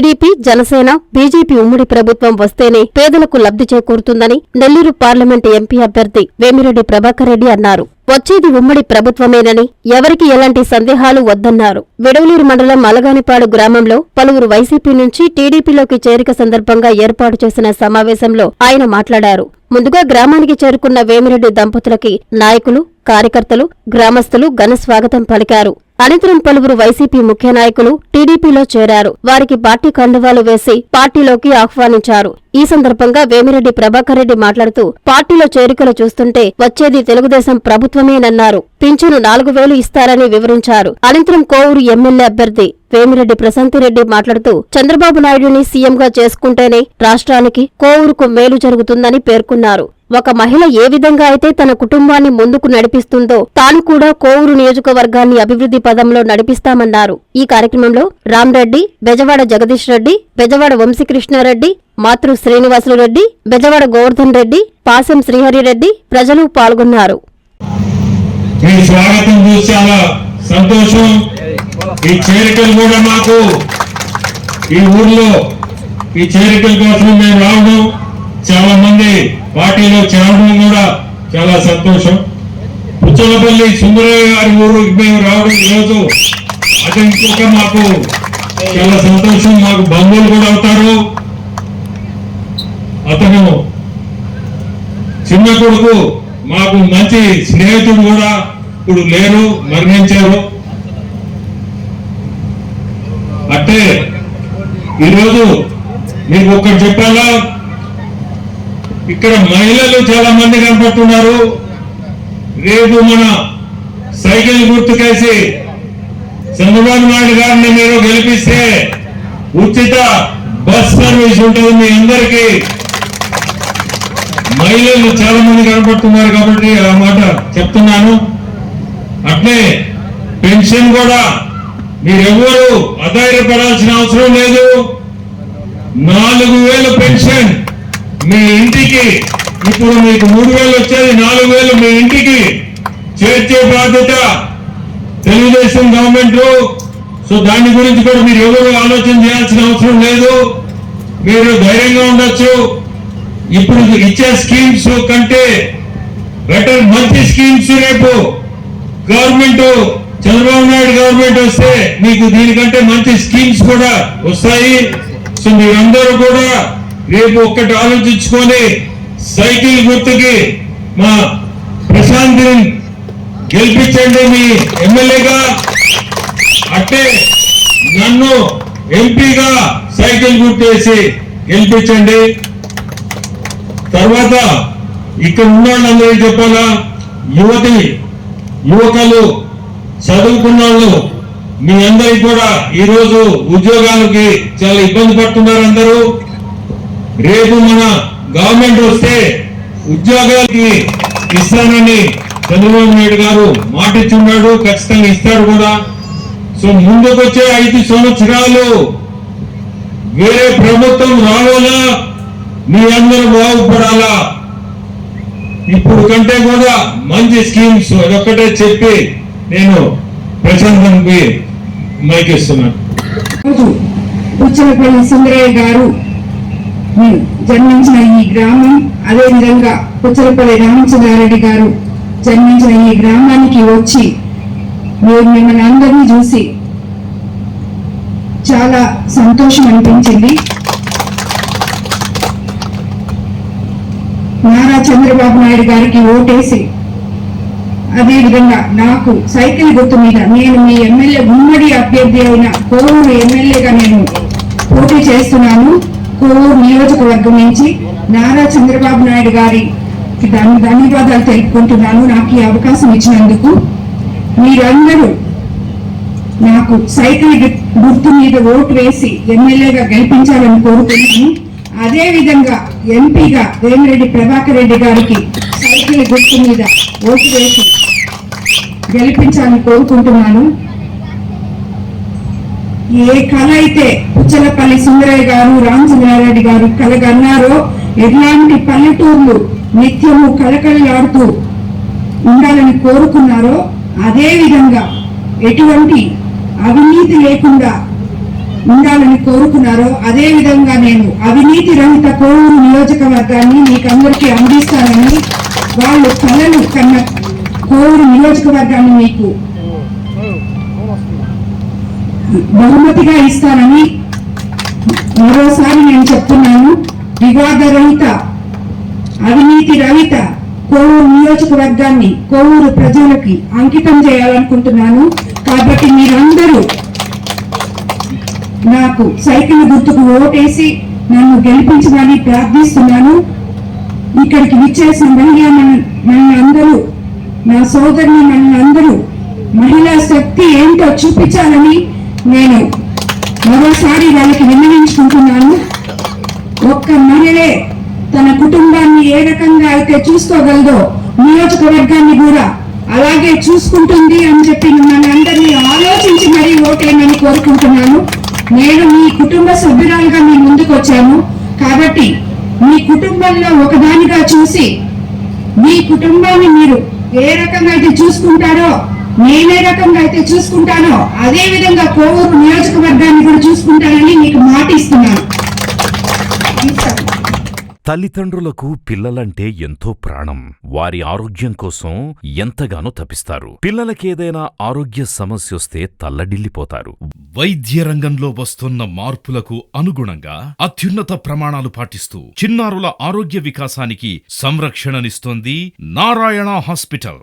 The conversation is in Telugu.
టీడీపీ జనసేన బీజేపీ ఉమ్మడి ప్రభుత్వం వస్తేనే పేదలకు లబ్ధి చేకూరుతుందని నెల్లూరు పార్లమెంటు ఎంపీ అభ్యర్థి వేమిరెడ్డి ప్రభాకర్ రెడ్డి అన్నారు. వచ్చేది ఉమ్మడి ప్రభుత్వమేనని ఎవరికి ఎలాంటి సందేహాలు వద్దన్నారు. విడవలూరు మండలం అలగానిపాడు గ్రామంలో పలువురు వైసీపీ నుంచి టీడీపీలోకి చేరిక సందర్భంగా ఏర్పాటు చేసిన సమావేశంలో ఆయన మాట్లాడారు. ముందుగా గ్రామానికి చేరుకున్న వేమిరెడ్డి దంపతులకి నాయకులు కార్యకర్తలు గ్రామస్తులు ఘన స్వాగతం పలికారు. అనంతరం పలువురు వైసీపీ ముఖ్య నాయకులు టీడీపీలో చేరారు. వారికి పార్టీ కండువాలు వేసి పార్టీలోకి ఆహ్వానించారు. ఈ సందర్భంగా వేమిరెడ్డి ప్రభాకర్ రెడ్డి మాట్లాడుతూ పార్టీలో చేరికలు చూస్తుంటే వచ్చేది తెలుగుదేశం ప్రభుత్వమేనన్నారు. పింఛను నాలుగు వేలు ఇస్తారని వివరించారు. అనంతరం కోవూరు ఎమ్మెల్యే అభ్యర్థి వేమిరెడ్డి ప్రశాంతిరెడ్డి మాట్లాడుతూ చంద్రబాబు నాయుడిని సీఎంగా చేసుకుంటేనే రాష్ట్రానికి కోవూరుకు మేలు జరుగుతుందని పేర్కొన్నారు. ఒక మహిళ ఏ విధంగా అయితే తన కుటుంబాన్ని ముందుకు నడిపిస్తుందో తాను కూడా కోవూరు నియోజకవర్గాన్ని అభివృద్ధి పదంలో నడిపిస్తామన్నారు. ఈ కార్యక్రమంలో రామ్రెడ్డి బెజవాడ జగదీష్ రెడ్డి బెజవాడ వంశీకృష్ణారెడ్డి మాతృ శ్రీనివాసులు రెడ్డి బెజవాడ గోవర్ధన్ రెడ్డి పాసం శ్రీహరిరెడ్డి ప్రజలు పాల్గొన్నారు. మీ స్వాగతం చూసి చాలా సంతోషం. ఈ చేరికలు కూడా మాకు ఈ ఊర్లో ఈ చేరికల కోసం మేము రావడం. చాలా మంది పార్టీలో చేరడం కూడా చాలా సంతోషం. పుచ్చలపల్లి సుందరయ్య గారి ఊరు మేము రావడం ఈరోజు అది ఇంకొక మాకు చాలా సంతోషం. మాకు బంధువులు కూడా అవుతారు. అతను చిన్న కొడుకు మాకు మంచి స్నేహితుడు కూడా ఇప్పుడు లేరు మరణించారు. అంటే ఈరోజు మీకు ఒక్కటి చెప్పాలా? ఇక్కడ మహిళలు చాలా మంది కనపడుతున్నారు. రేపు మన సైకిల్ గుర్తుకేసి చంద్రబాబు నాయుడు గారిని మీరు గెలిపిస్తే ఉచిత బస్ సర్వీస్ ఉంటుంది మీ అందరికీ. మహిళలు చాలా మంది కనపడుతున్నారు కాబట్టి ఆ మాట చెప్తున్నాను. అట్లే పెన్షన్ కూడా మీరెవ్వరు అధైర్యపడాల్సిన అవసరం లేదు. నాలుగు వేల పెన్షన్ మీ ఇంటికి. ఇప్పుడు మీకు మూడు వేలు వచ్చేది నాలుగు వేలు మీ ఇంటికి. చేర్చే బాధ్యత తెలుగుదేశం గవర్నమెంట్ సో దాని గురించి కూడా మీరు ఎవరు ఆలోచన చేయాల్సిన అవసరం లేదు. మీరు ధైర్యంగా ఉండొచ్చు. ఇప్పుడు ఇచ్చే స్కీమ్స్ కంటే బెటర్ మంచి స్కీమ్స్ రేపు గవర్నమెంట్ చంద్రబాబు నాయుడు గవర్నమెంట్ వస్తే మీకు దీనికంటే మంచి స్కీమ్స్ కూడా వస్తాయి. సో మీరందరూ కూడా రేపు ఒక్కటి ఆలోచించుకొని సైకిల్ గుర్తుకి మా ప్రశాంత్ గెలిపించండి మీ ఎమ్మెల్యేగా. అట్టే నన్ను ఎంపీగా సైకిల్ గుర్తేసి గెలిపించండి. తర్వాత ఇక్కడ ఉన్న వాళ్ళందరికీ చెప్పాలా? యువతి యువకులు చదువుకున్న వాళ్ళు మీ అందరికి కూడా ఈరోజు ఉద్యోగాలకి చాలా ఇబ్బంది పడుతున్నారు అందరూ. రేపు మన గవర్నమెంట్ వస్తే ఉద్యోగాలకి ఇస్తానని చంద్రబాబు నాయుడు గారు మాట ఇచ్చున్నాడు ఖచ్చితంగా ఇస్తాడు కూడా సో ముందుకు వచ్చే ఐదు సంవత్సరాలు వేరే ప్రభుత్వం రావాలా మీ అందరూ బాగుపడాలా ఇప్పుడు కంటే కూడా మంచి స్కీమ్స్ అదొక్కటే చెప్పి నేను ప్రశాంతంకి మైకిస్తున్నాను ఇస్తున్నాను సుందరయ్య గారు జన్మించిన ఈ గ్రామం అదేవిధంగా పుచ్చలపల్లి రామచంద్రారెడ్డి గారు జన్మించిన ఈ గ్రామానికి వచ్చి మీరు మిమ్మల్ని అందరినీ చూసి చాలా సంతోషం అనిపించింది. నారా చంద్రబాబు నాయుడు గారికి ఓటేసి అదేవిధంగా నాకు సైకిల్ గుర్తు మీద నేను మీ ఎమ్మెల్యే ఉమ్మడి అభ్యర్థి అయిన కోవూరు ఎమ్మెల్యేగా నేను పోటీ చేస్తున్నాను. కోవూరు నియోజకవర్గం నుంచి నారా చంద్రబాబు నాయుడు గారికి ధన్యవాదాలు తెలుపుకుంటున్నాను. నాకు ఈ అవకాశం ఇచ్చినందుకు మీరందరూ నాకు సైకిల్ గుర్తు మీద ఓటు వేసి ఎమ్మెల్యేగా గెలిపించాలని కోరుతున్నాను. అదే విధంగా ఎంపీగా వేమిరెడ్డి ప్రభాకర్ రెడ్డి గారికి సైకిల్ గుర్తు మీద ఓటు వేసి గెలిపించాలని కోరుకుంటున్నాను. ఏ కళ అయితే పుచ్చలపల్లి సుందరయ్య గారు రామచంద్రారెడ్డి గారు కలగన్నారో ఎలాంటి పల్లెటూర్లు నిత్యము కళకళలాడుతూ ఉండాలని కోరుకున్నారో అదే విధంగా ఎటువంటి అవినీతి లేకుండా ఉండాలని కోరుకున్నారో అదే విధంగా నేను అవినీతి రహిత కోవూరు నియోజకవర్గాన్ని మీకందరికీ అందిస్తానని వాళ్ళు కళలు కన్న కోవూరు నియోజకవర్గాన్ని మీకు బహుమతిగా ఇస్తానని మరోసారి నేను చెప్తున్నాను. వివాదరహిత అవినీతి రహిత కోవూరు నియోజకవర్గాన్ని కోవూరు ప్రజలకి అంకితం చేయాలనుకుంటున్నాను. కాబట్టి మీరందరూ నాకు సైకిల్ గుర్తుకు ఓటేసి నన్ను గెలిపించమని ప్రార్థిస్తున్నాను. ఇక్కడికి విచ్చేసిన మహిళ నన్ను అందరూ నా సోదరుని అందరూ మహిళా శక్తి ఏంటో చూపించాలని నేను మరోసారి వాళ్ళకి విన్నవించుకుంటున్నాను. ఒక్క మహిళే తన కుటుంబాన్ని ఏ రకంగా అయితే చూసుకోగలదో నియోజకవర్గాన్ని కూడా అలాగే చూసుకుంటుంది అని చెప్పి మనందరినీ ఆలోచించి మరీ ఓటేయమని కోరుకుంటున్నాను. నేను మీ కుటుంబ సభ్యురాలుగా మీ ముందుకు వచ్చాను. కాబట్టి మీ కుటుంబంలో ఒకదానిగా చూసి మీ కుటుంబాన్ని మీరు ఏ రకంగా అయితే చూసుకుంటారో నేనే రకంగా అయితే చూసుకుంటానో అదే విధంగా కోవూరు నియోజకవర్గాన్ని కూడా చూసుకుంటానని మీకు మాట ఇస్తున్నాను. తల్లిదండ్రులకు పిల్లలంటే ఎంతో ప్రాణం. వారి ఆరోగ్యం కోసం ఎంతగానో తపిస్తారు. పిల్లలకేదైనా ఆరోగ్య సమస్యొస్తే తల్లడిల్లిపోతారు. వైద్య రంగంలో వస్తున్న మార్పులకు అనుగుణంగా అత్యున్నత ప్రమాణాలు పాటిస్తూ చిన్నారుల ఆరోగ్య వికాసానికి సంరక్షణనిస్తోంది నారాయణ హాస్పిటల్.